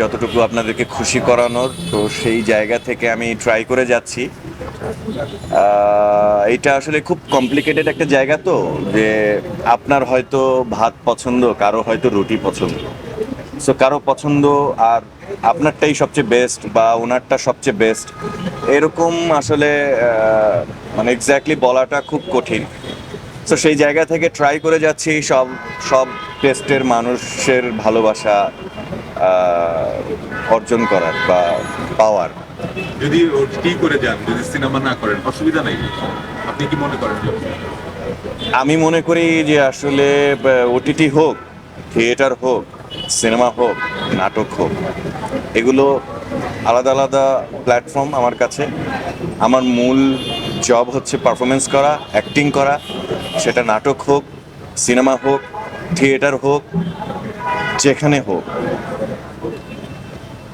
যতটুকু আপনাদেরকে খুশি করানোর, তো সেই জায়গা থেকে আমি ট্রাই করে যাচ্ছি। এটা আসলে খুব কমপ্লিকেটেড একটা জায়গা তো, যে আপনার হয়তো ভাত পছন্দ, কারও হয়তো রুটি পছন্দ। সো কারও পছন্দ আর আপনারটাই সবচেয়ে বেস্ট বা ওনারটা সবচেয়ে বেস্ট এরকম আসলে মানে এক্স্যাক্টলি বলাটা খুব কঠিন। তো সেই জায়গা থেকে ট্রাই করে যাচ্ছি সব সব টেস্টের মানুষের ভালোবাসা। অর্জন করার বা পাওয়ার। যদি ওটি করে যান যদি সিনেমা না করেন অসুবিধা নেই। আপনি কি মনে করেন আমি মনে করি যে আসলে ওটিটি হোক থিয়েটার হোক সিনেমা হোক নাটক হোক এগুলো আলাদা আলাদা প্ল্যাটফর্ম আমার কাছে। আমার মূল জব হচ্ছে পারফরমেন্স করা অ্যাক্টিং করা। সেটা নাটক হোক সিনেমা হোক থিয়েটার হোক যেখানে হোক।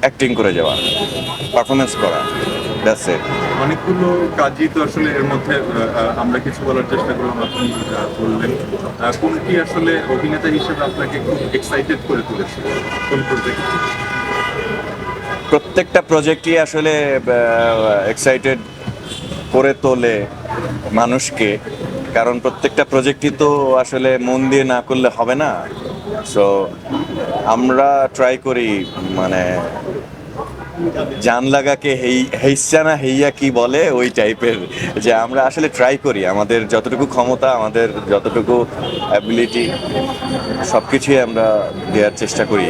অ্যাক্টিং করে যাওয়া পারফরমেন্স করা দ্যাটস ইট অনেকগুলো কাজই তো আসলে এর মধ্যে আমরা কিছু বলার চেষ্টা করলাম আপনি বললেন। কোনটি আসলে অভিনেতা হিসেবে আপনাকে খুব এক্সাইটেড করে তুলেছে? কোন প্রজেক্ট প্রত্যেকটা প্রজেক্টই আসলে এক্সাইটেড করে তোলে মানুষকে। কারণ প্রত্যেকটা প্রজেক্টই তো আসলে মন দিয়ে না করলে হবে না। সো আমরা ট্রাই করি মানে জান লাগাকে হেই হেইসা না হেইয়া কি বলে ওই টাইপের যে আমরা আসলে ট্রাই করি, আমাদের যতটুকু ক্ষমতা, আমাদের যতটুকু অ্যাবিলিটি সব কিছুই আমরা দেওয়ার চেষ্টা করি।